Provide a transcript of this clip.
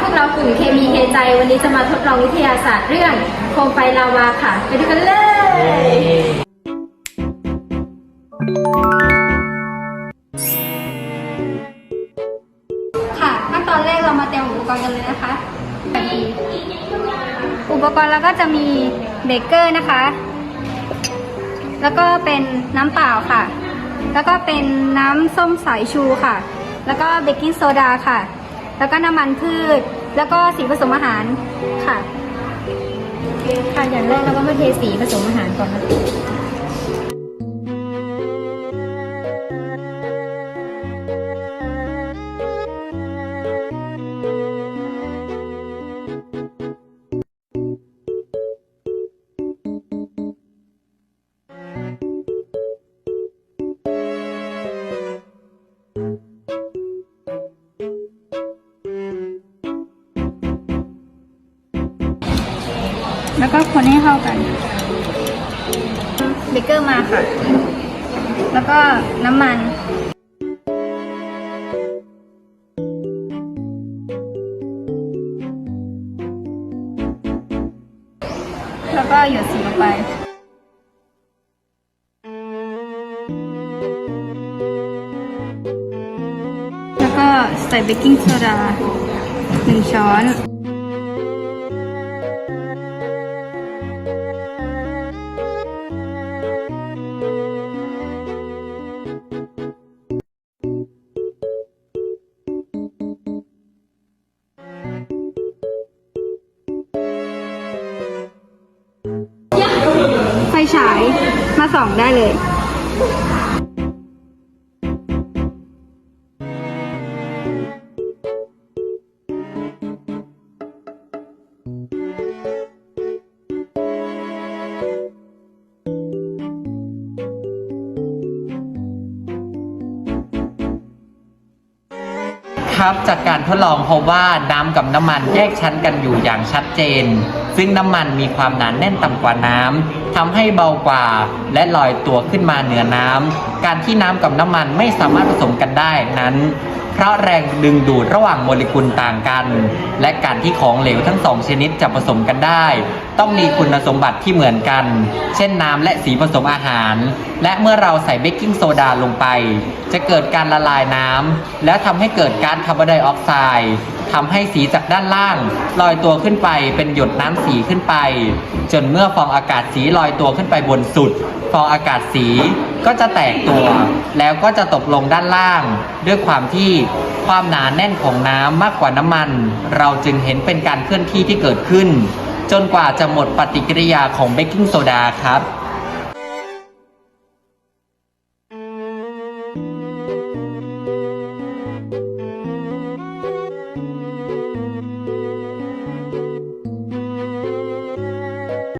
พวกเรากลุ่มเคมีเคใจ วันนี้จะมาทดลองวิทยาศาสตร์เรื่องโคมไฟลาวาค่ะ ไปดูกันเลย ค่ะขั้นตอนแรกเรามาเตรียมอุปกรณ์กันเลยนะคะ อุปกรณ์เราก็จะมีเบเกอร์นะคะ แล้วก็เป็นน้ำเปล่าค่ะ แล้วก็เป็นน้ำส้มสายชูค่ะ แล้วก็เบกกิ้งโซดาค่ะ แล้วก็น้ำมันพืช แล้วก็สีผสมอาหารค่ะ ค่ะอย่างแรกเราก็มาเทสีผสมอาหารก่อนนะค แล้วก็คนให้เข้ากัน เบเกอร์มาค่ะ แล้วก็น้ำมัน แล้วก็หยดสีลงไปแล้วก็ใส่เบกกิ้งโซดาหนึ่งช้อน ไฟฉายมาส่องได้เลย ครับ จากการทดลองพบว่าน้ำกับน้ำมันแยกชั้นกันอยู่อย่างชัดเจน ซึ่งน้ำมันมีความหนานแน่นต่ำกว่าน้ำทำให้เบากว่า และลอยตัวขึ้นมาเหนือน้ำการที่น้ำกับน้ำมันไม่สามารถผสมกันได้นั้น เพราะแรงดึงดูดระหว่างโมเลกุลต่างกัน และการที่ของเหลวทั้งสองชนิดจะผสมกันได้ ต้องมีคุณสมบัติที่เหมือนกัน เช่นน้ำและสีผสมอาหาร และเมื่อเราใส่เบกกิ้งโซดาลงไป จะเกิดการละลายน้ำและทำให้เกิดก๊าซคาร์บอนไดออกไซด์ ทำให้สีจากด้านล่างลอยตัวขึ้นไปเป็นหยดน้ำสีขึ้นไป จนเมื่อฟองอากาศสีลอยตัวขึ้นไปบนสุด ฟองอากาศสีก็จะแตกตัว แล้วก็จะตกลงด้านล่าง ด้วยความที่ความหนาแน่นของน้ำมากกว่าน้ำมัน เราจึงเห็นเป็นการเคลื่อนที่ที่เกิดขึ้น จนกว่าจะหมดปฏิกิริยาของเบกกิ้งโซดาครับ